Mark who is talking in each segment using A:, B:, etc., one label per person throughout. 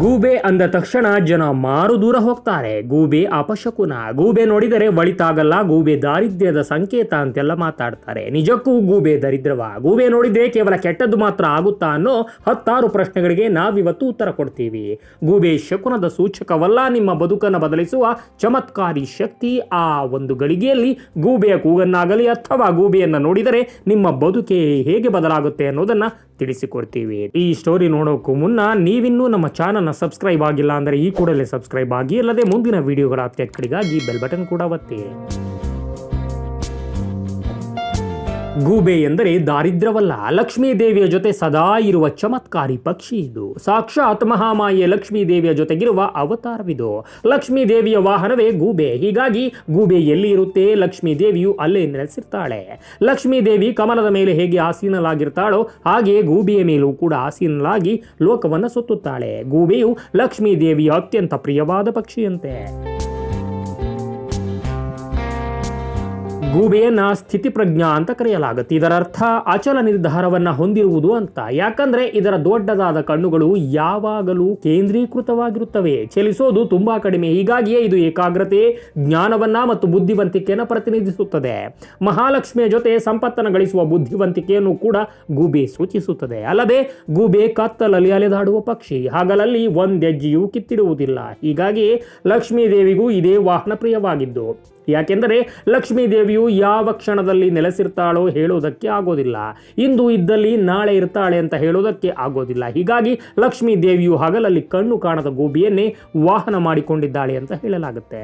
A: ಗೂಬೆ ಅಂದ ತಕ್ಷಣ ಜನ ಮಾರು ದೂರ ಹೋಗ್ತಾರೆ. ಗೂಬೆ ಅಪಶಕುನ. ಗೂಬೆ ನೋಡಿದರೆ ಒಳಿತಾಗಲ್ಲ. ಗೂಬೆ ದಾರಿದ್ರ್ಯದ ಸಂಕೇತ ಅಂತೆಲ್ಲ ಮಾತಾಡ್ತಾರೆ. ನಿಜಕ್ಕೂ ಗೂಬೆ ದರಿದ್ರವ? ಗೂಬೆ ನೋಡಿದ್ರೆ ಕೇವಲ ಕೆಟ್ಟದ್ದು ಮಾತ್ರ ಆಗುತ್ತಾ ಅನ್ನೋ ಹತ್ತಾರು ಪ್ರಶ್ನೆಗಳಿಗೆ ನಾವಿವತ್ತು ಉತ್ತರ ಕೊಡ್ತೀವಿ. ಗೂಬೆ ಶಕುನದ ಸೂಚಕವಲ್ಲ. ನಿಮ್ಮ ಬದುಕನ್ನು ಬದಲಿಸುವ ಚಮತ್ಕಾರಿ ಶಕ್ತಿ ಆ ಒಂದು ಗಳಿಗೆಯಲ್ಲಿ ಗೂಬೆಯ ಕೂಗನ್ನಾಗಲಿ ಅಥವಾ ಗೂಬೆಯನ್ನು ನೋಡಿದರೆ ನಿಮ್ಮ ಬದುಕೆ ಹೇಗೆ ಬದಲಾಗುತ್ತೆ ಅನ್ನೋದನ್ನ ತಿಳಿಸಿಕೊಡ್ತೀವಿ. ಈ ಸ್ಟೋರಿ ನೋಡೋಕ್ಕೂ ಮುನ್ನ ನೀವಿನ್ನೂ ನಮ್ಮ ಚಾನಲ್ನ ಸಬ್ಸ್ಕ್ರೈಬ್ ಆಗಿಲ್ಲ ಅಂದರೆ ಈ ಕೂಡಲೇ ಸಬ್ಸ್ಕ್ರೈಬ್ ಆಗಿ, ಅಲ್ಲದೆ ಮುಂದಿನ ವೀಡಿಯೋಗಳ ಅಪ್ಡೇಟ್ಗಳಿಗಾಗಿ ಬೆಲ್ ಬಟನ್ ಕೂಡ ಒತ್ತಿ. ಗೂಬೆ ಎಂದರೆ ದಾರಿದ್ರ್ಯವಲ್ಲ. ಲಕ್ಷ್ಮೀ ದೇವಿಯ ಜೊತೆ ಸದಾ ಇರುವ ಚಮತ್ಕಾರಿ ಪಕ್ಷಿ ಇದು. ಸಾಕ್ಷಾತ್ ಮಹಾಮಾಯೆ ಲಕ್ಷ್ಮೀ ದೇವಿಯ ಜೊತೆಗಿರುವ ಅವತಾರವಿದು. ಲಕ್ಷ್ಮೀ ದೇವಿಯ ವಾಹನವೇ ಗೂಬೆ. ಹೀಗಾಗಿ ಗೂಬೆ ಎಲ್ಲಿ ಇರುತ್ತೆ? ಲಕ್ಷ್ಮೀ ದೇವಿಯು ಅಲ್ಲೇ ನೆಲೆಸಿರ್ತಾಳೆ. ಲಕ್ಷ್ಮೀ ದೇವಿ ಕಮಲದ ಮೇಲೆ ಹೇಗೆ ಆಸೀನಲಾಗಿರ್ತಾಳೋ ಹಾಗೆ ಗೂಬೆಯ ಮೇಲೂ ಕೂಡ ಆಸೀನಲಾಗಿ ಲೋಕವನ್ನು ಸುತ್ತುತ್ತಾಳೆ. ಗೂಬೆಯು ಲಕ್ಷ್ಮೀ ದೇವಿಯ ಅತ್ಯಂತ ಪ್ರಿಯವಾದ ಪಕ್ಷಿಯಂತೆ. ಗೂಬೆಯನ್ನ ಸ್ಥಿತಿಪ್ರಜ್ಞಾ ಅಂತ ಕರೆಯಲಾಗುತ್ತೆ. ಇದರ ಅರ್ಥ ಅಚಲ ನಿರ್ಧಾರವನ್ನ ಹೊಂದಿರುವುದು ಅಂತ. ಯಾಕಂದ್ರೆ ಇದರ ದೊಡ್ಡದಾದ ಕಣ್ಣುಗಳು ಯಾವಾಗಲೂ ಕೇಂದ್ರೀಕೃತವಾಗಿರುತ್ತವೆ. ಚಲಿಸೋದು ತುಂಬಾ ಕಡಿಮೆ. ಹೀಗಾಗಿಯೇ ಇದು ಏಕಾಗ್ರತೆ, ಜ್ಞಾನವನ್ನ ಮತ್ತು ಬುದ್ಧಿವಂತಿಕೆಯನ್ನು ಪ್ರತಿನಿಧಿಸುತ್ತದೆ. ಮಹಾಲಕ್ಷ್ಮಿಯ ಜೊತೆ ಸಂಪತ್ತನ್ನು ಗಳಿಸುವ ಬುದ್ಧಿವಂತಿಕೆಯನ್ನು ಕೂಡ ಗೂಬೆ ಸೂಚಿಸುತ್ತದೆ. ಅಲ್ಲದೆ ಗೂಬೆ ಕತ್ತಲಲ್ಲಿ ಅಲೆದಾಡುವ ಪಕ್ಷಿ. ಹಾಗಲಲ್ಲಿ ಒಂದೆಜ್ಜೆಯೂ ಕಿತ್ತಿಡುವುದಿಲ್ಲ. ಹೀಗಾಗಿ ಲಕ್ಷ್ಮೀ ದೇವಿಗೂ ಇದೇ ವಾಹನ ಪ್ರಿಯವಾಗಿದ್ದು. ಯಾಕೆಂದರೆ ಲಕ್ಷ್ಮೀ ದೇವಿಯು ಯಾವ ಕ್ಷಣದಲ್ಲಿ ನೆಲೆಸಿರ್ತಾಳೋ ಹೇಳೋದಕ್ಕೆ ಆಗೋದಿಲ್ಲ. ಇಂದು ಇದ್ದಲ್ಲಿ ನಾಳೆ ಇರ್ತಾಳೆ ಅಂತ ಹೇಳೋದಕ್ಕೆ ಆಗೋದಿಲ್ಲ. ಹೀಗಾಗಿ ಲಕ್ಷ್ಮೀ ದೇವಿಯು ಹಗಲಲ್ಲಿ ಕಣ್ಣು ಕಾಣದ ಗೋಬಿಯನ್ನೇ ವಾಹನ ಮಾಡಿಕೊಂಡಿದ್ದಾಳೆ ಅಂತ ಹೇಳಲಾಗುತ್ತೆ.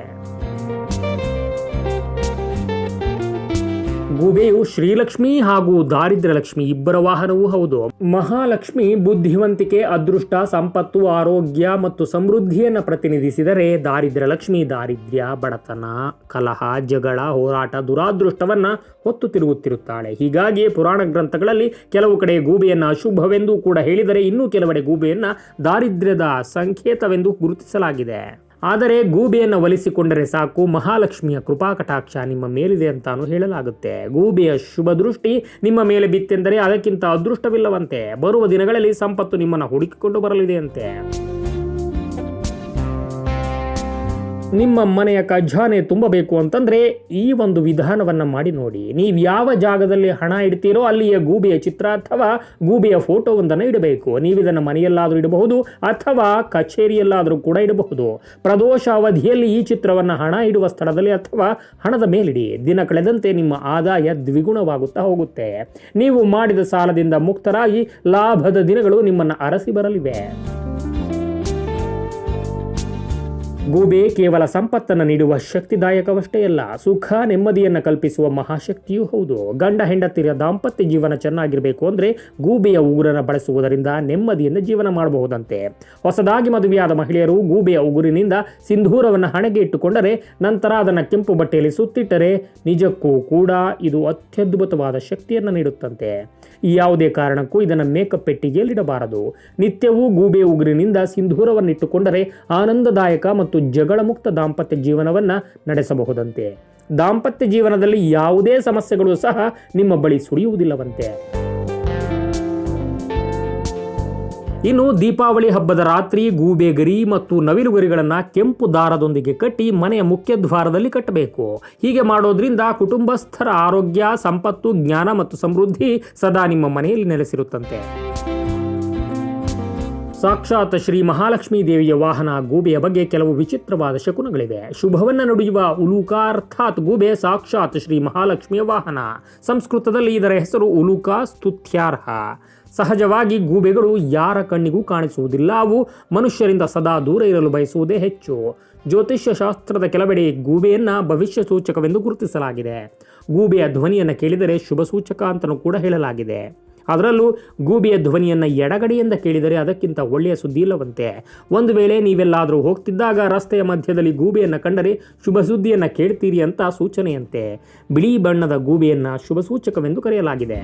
A: ಗೂಬೆಯು ಶ್ರೀಲಕ್ಷ್ಮಿ ಹಾಗೂ ದಾರಿದ್ರ್ಯ ಲಕ್ಷ್ಮಿ ಇಬ್ಬರ ವಾಹನವೂ ಹೌದು. ಮಹಾಲಕ್ಷ್ಮಿ ಬುದ್ಧಿವಂತಿಕೆ, ಅದೃಷ್ಟ, ಸಂಪತ್ತು, ಆರೋಗ್ಯ ಮತ್ತು ಸಮೃದ್ಧಿಯನ್ನು ಪ್ರತಿನಿಧಿಸಿದರೆ ದಾರಿದ್ರ್ಯ ಲಕ್ಷ್ಮಿ ದಾರಿದ್ರ್ಯ, ಬಡತನ, ಕಲಹ, ಜಗಳ, ಹೋರಾಟ, ದುರಾದೃಷ್ಟವನ್ನ ಹೊತ್ತು ತಿರುಗುತ್ತಿರುತ್ತಾಳೆ. ಹೀಗಾಗಿ ಪುರಾಣ ಗ್ರಂಥಗಳಲ್ಲಿ ಕೆಲವು ಕಡೆ ಗೂಬೆಯನ್ನು ಅಶುಭವೆಂದು ಕೂಡ ಹೇಳಿದರೆ ಇನ್ನೂ ಕೆಲವೆಡೆ ಗೂಬೆಯನ್ನು ದಾರಿದ್ರ್ಯದ ಸಂಕೇತವೆಂದು ಗುರುತಿಸಲಾಗಿದೆ. ಆದರೆ ಗೂಬೆಯನ್ನು ಒಲಿಸಿಕೊಂಡರೆ ಸಾಕು, ಮಹಾಲಕ್ಷ್ಮಿಯ ಕೃಪಾ ಕಟಾಕ್ಷ ನಿಮ್ಮ ಮೇಲಿದೆ ಅಂತಾನು ಹೇಳಲಾಗುತ್ತೆ. ಗೂಬೆಯ ಶುಭ ದೃಷ್ಟಿ ನಿಮ್ಮ ಮೇಲೆ ಬಿತ್ತೆಂದರೆ ಅದಕ್ಕಿಂತ ಅದೃಷ್ಟವಿಲ್ಲವಂತೆ. ಬರುವ ದಿನಗಳಲ್ಲಿ ಸಂಪತ್ತು ನಿಮ್ಮನ್ನು ಹುಡುಕಿಕೊಂಡು ಬರಲಿದೆಯಂತೆ. ನಿಮ್ಮ ಮನೆಯ ಖಜಾನೆ ತುಂಬಬೇಕು ಅಂತಂದ್ರೆ ಈ ಒಂದು ವಿಧಾನವನ್ನ ಮಾಡಿ ನೋಡಿ. ನೀವು ಯಾವ ಜಾಗದಲ್ಲಿ ಹಣ ಇಡ್ತೀರೋ ಅಲ್ಲಿಯ ಗೂಬೆಯ ಚಿತ್ರ ಅಥವಾ ಗೂಬೆಯ ಫೋಟೋವೊಂದನ್ನು ಇಡಬೇಕು. ನೀವು ಇದನ್ನು ಮನೆಯಲ್ಲಾದರೂ ಇಡಬಹುದು ಅಥವಾ ಕಚೇರಿಯಲ್ಲಾದರೂ ಕೂಡ ಇಡಬಹುದು. ಪ್ರದೋಷ ಅವಧಿಯಲ್ಲಿ ಈ ಚಿತ್ರವನ್ನು ಹಣ ಇಡುವ ಸ್ಥಳದಲ್ಲಿ ಅಥವಾ ಹಣದ ಮೇಲಿಡಿ. ದಿನ ಕಳೆದಂತೆ ನಿಮ್ಮ ಆದಾಯ ದ್ವಿಗುಣವಾಗುತ್ತಾ ಹೋಗುತ್ತೆ. ನೀವು ಮಾಡಿದ ಸಾಲದಿಂದ ಮುಕ್ತರಾಗಿ ಲಾಭದ ದಿನಗಳು ನಿಮ್ಮನ್ನು ಅರಸಿ ಬರಲಿವೆ. ಗೂಬೆ ಕೇವಲ ಸಂಪತ್ತನ್ನು ನೀಡುವ ಶಕ್ತಿದಾಯಕವಷ್ಟೇ ಅಲ್ಲ, ಸುಖ, ನೆಮ್ಮದಿಯನ್ನು ಕಲ್ಪಿಸುವ ಮಹಾಶಕ್ತಿಯೂ ಹೌದು. ಗಂಡ ಹೆಂಡತಿರ ದಾಂಪತ್ಯ ಜೀವನ ಚೆನ್ನಾಗಿರಬೇಕು ಅಂದರೆ ಗೂಬೆಯ ಉಗುರನ್ನು ಬಳಸುವುದರಿಂದ ನೆಮ್ಮದಿಯನ್ನು ಜೀವನ ಮಾಡಬಹುದಂತೆ. ಹೊಸದಾಗಿ ಮದುವೆಯಾದ ಮಹಿಳೆಯರು ಗೂಬೆಯ ಉಗುರಿನಿಂದ ಸಿಂಧೂರವನ್ನು ಹಣೆಗೆ ಇಟ್ಟುಕೊಂಡರೆ, ನಂತರ ಅದನ್ನು ಕೆಂಪು ಬಟ್ಟೆಯಲ್ಲಿ ಸುತ್ತಿಟ್ಟರೆ ನಿಜಕ್ಕೂ ಕೂಡ ಇದು ಅತ್ಯದ್ಭುತವಾದ ಶಕ್ತಿಯನ್ನು ನೀಡುತ್ತಂತೆ. ಯಾವುದೇ ಕಾರಣಕ್ಕೂ ಇದನ್ನು ಮೇಕಪ್ ಪೆಟ್ಟಿಗೆಯಲ್ಲಿಡಬಾರದು. ನಿತ್ಯವೂ ಗೂಬೆ ಉಗುರಿನಿಂದ ಸಿಂಧೂರವನ್ನಿಟ್ಟುಕೊಂಡರೆ ಆನಂದದಾಯಕ ಮತ್ತು ಜಗಳ ಮುಕ್ತ ದಾಂಪತ್ಯ ಜೀವನವನ್ನು ನಡೆಸಬಹುದಂತೆ. ದಾಂಪತ್ಯ ಜೀವನದಲ್ಲಿ ಯಾವುದೇ ಸಮಸ್ಯೆಗಳು ಸಹ ನಿಮ್ಮ ಬಳಿ ಸುಳಿಯುವುದಿಲ್ಲವಂತೆ. ಇನ್ನು ದೀಪಾವಳಿ ಹಬ್ಬದ ರಾತ್ರಿ ಗೂಬೆ ಗರಿ ಮತ್ತು ನವಿಲು ಗರಿಗಳನ್ನು ಕೆಂಪು ದಾರದೊಂದಿಗೆ ಕಟ್ಟಿ ಮನೆಯ ಮುಖ್ಯ ದ್ವಾರದಲ್ಲಿ ಕಟ್ಟಬೇಕು. ಹೀಗೆ ಮಾಡೋದ್ರಿಂದ ಕುಟುಂಬಸ್ಥರ ಆರೋಗ್ಯ, ಸಂಪತ್ತು, ಜ್ಞಾನ ಮತ್ತು ಸಮೃದ್ಧಿ ಸದಾ ನಿಮ್ಮ ಮನೆಯಲ್ಲಿ ನೆಲೆಸಿರುತ್ತಂತೆ. ಸಾಕ್ಷಾತ್ ಶ್ರೀ ಮಹಾಲಕ್ಷ್ಮೀ ದೇವಿಯ ವಾಹನ ಗೂಬೆಯ ಬಗ್ಗೆ ಕೆಲವು ವಿಚಿತ್ರವಾದ ಶಕುನಗಳಿವೆ. ಶುಭವನ್ನ ನುಡಿಯುವ ಉಲೂಕ ಅರ್ಥಾತ್ ಗೂಬೆ ಸಾಕ್ಷಾತ್ ಶ್ರೀ ಮಹಾಲಕ್ಷ್ಮಿಯ ವಾಹನ. ಸಂಸ್ಕೃತದಲ್ಲಿ ಇದರ ಹೆಸರು ಉಲುಕಾ ಸ್ತುತ್ಯಾರ್ಹ. ಸಹಜವಾಗಿ ಗೂಬೆಗಳು ಯಾರ ಕಣ್ಣಿಗೂ ಕಾಣಿಸುವುದಿಲ್ಲ. ಅವು ಮನುಷ್ಯರಿಂದ ಸದಾ ದೂರ ಇರಲು ಬಯಸುವುದೇ ಹೆಚ್ಚು. ಜ್ಯೋತಿಷ್ಯ ಶಾಸ್ತ್ರದ ಕೆಲವೆಡೆ ಗೂಬೆಯನ್ನು ಭವಿಷ್ಯ ಸೂಚಕವೆಂದು ಗುರುತಿಸಲಾಗಿದೆ. ಗೂಬೆಯ ಧ್ವನಿಯನ್ನು ಕೇಳಿದರೆ ಶುಭ ಸೂಚಕ ಅಂತಲೂ ಕೂಡ ಹೇಳಲಾಗಿದೆ. ಅದರಲ್ಲೂ ಗೂಬೆಯ ಧ್ವನಿಯನ್ನು ಎಡಗಡೆಯಿಂದ ಕೇಳಿದರೆ ಅದಕ್ಕಿಂತ ಒಳ್ಳೆಯ ಸುದ್ದಿ ಇಲ್ಲವಂತೆ. ಒಂದು ವೇಳೆ ನೀವೆಲ್ಲಾದರೂ ಹೋಗ್ತಿದ್ದಾಗ ರಸ್ತೆಯ ಮಧ್ಯದಲ್ಲಿ ಗೂಬೆಯನ್ನು ಕಂಡರೆ ಶುಭ ಸುದ್ದಿಯನ್ನು ಕೇಳ್ತೀರಿ ಅಂತ ಸೂಚನೆಯಂತೆ. ಬಿಳಿ ಬಣ್ಣದ ಗೂಬೆಯನ್ನು ಶುಭ ಸೂಚಕವೆಂದು ಕರೆಯಲಾಗಿದೆ.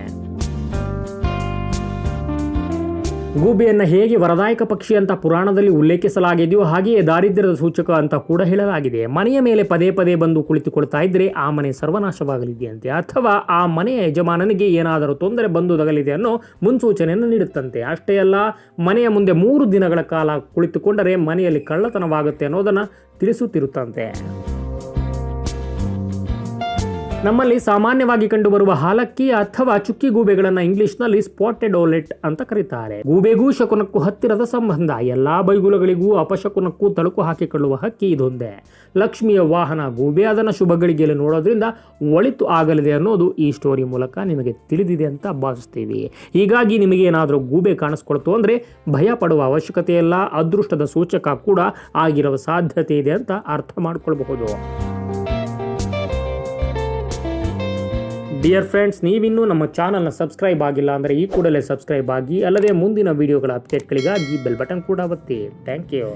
A: ಗೂಬೆಯನ್ನು ಹೇಗೆ ವರದಾಯಕ ಪಕ್ಷಿ ಅಂತ ಪುರಾಣದಲ್ಲಿ ಉಲ್ಲೇಖಿಸಲಾಗಿದೆಯೋ ಹಾಗೆಯೇ ದಾರಿದ್ರ್ಯದ ಸೂಚಕ ಅಂತ ಕೂಡ ಹೇಳಲಾಗಿದೆ. ಮನೆಯ ಮೇಲೆ ಪದೇ ಪದೇ ಬಂದು ಕುಳಿತುಕೊಳ್ತಾ ಇದ್ದರೆ ಆ ಮನೆ ಸರ್ವನಾಶವಾಗಲಿದೆಯಂತೆ. ಅಥವಾ ಆ ಮನೆಯ ಯಜಮಾನನಿಗೆ ಏನಾದರೂ ತೊಂದರೆ ಬಂದು ತಗಲಿದೆ ಅನ್ನೋ ಮುನ್ಸೂಚನೆಯನ್ನು ನೀಡುತ್ತಂತೆ. ಅಷ್ಟೇ ಅಲ್ಲ, ಮನೆಯ ಮುಂದೆ ಮೂರು ದಿನಗಳ ಕಾಲ ಕುಳಿತುಕೊಂಡರೆ ಮನೆಯಲ್ಲಿ ಕಳ್ಳತನವಾಗುತ್ತೆ ಅನ್ನೋದನ್ನು ತಿಳಿಸುತ್ತಿರುತ್ತಂತೆ. ನಮ್ಮಲ್ಲಿ ಸಾಮಾನ್ಯವಾಗಿ ಕಂಡುಬರುವ ಹಾಲಕ್ಕಿ ಅಥವಾ ಚುಕ್ಕಿ ಗೂಬೆಗಳನ್ನು ಇಂಗ್ಲಿಷ್ನಲ್ಲಿ ಸ್ಪಾಟೆಡ್ ಓಲೆಟ್ ಅಂತ ಕರೀತಾರೆ. ಗೂಬೆಗೂ ಶಕುನಕ್ಕೂ ಹತ್ತಿರದ ಸಂಬಂಧ. ಎಲ್ಲಾ ಬೈಗುಲಗಳಿಗೂ ಅಪಶಕುನಕ್ಕೂ ತಳುಕು ಹಾಕಿಕೊಳ್ಳುವ ಹಕ್ಕಿ ಇದೊಂದೇ. ಲಕ್ಷ್ಮಿಯ ವಾಹನ ಗೂಬೆ ಅದನ್ನು ಶುಭಗಳಿಗೆಯಲ್ಲಿ ನೋಡೋದ್ರಿಂದ ಒಳಿತು ಆಗಲಿದೆ ಅನ್ನೋದು ಈ ಸ್ಟೋರಿ ಮೂಲಕ ನಿಮಗೆ ತಿಳಿದಿದೆ ಅಂತ ಭಾವಿಸ್ತೀವಿ. ಹೀಗಾಗಿ ನಿಮಗೆ ಏನಾದರೂ ಗೂಬೆ ಕಾಣಿಸ್ಕೊಳ್ತು ಅಂದರೆ ಭಯ ಪಡುವ ಅವಶ್ಯಕತೆ ಇಲ್ಲ ಅದೃಷ್ಟದ ಸೂಚಕ ಕೂಡ ಆಗಿರುವ ಸಾಧ್ಯತೆ ಇದೆ ಅಂತ ಅರ್ಥ ಮಾಡ್ಕೊಳ್ಬಹುದು. ಡಿಯರ್ ಫ್ರೆಂಡ್ಸ್ ನೀವಿನ್ನೂ ನಮ್ಮ ಚಾನಲ್ನ ಸಬ್ಸ್ಕ್ರೈಬ್ ಆಗಿಲ್ಲ ಅಂದರೆ ಈ ಕೂಡಲೇ ಸಬ್ಸ್ಕ್ರೈಬ್ ಆಗಿ, ಅಲ್ಲದೆ ಮುಂದಿನ ವಿಡಿಯೋಗಳ ಅಪ್ಡೇಟ್ಗಳಿಗಾಗಿ ಬೆಲ್ ಬಟನ್ ಕೂಡ ಒತ್ತಿ. Thank you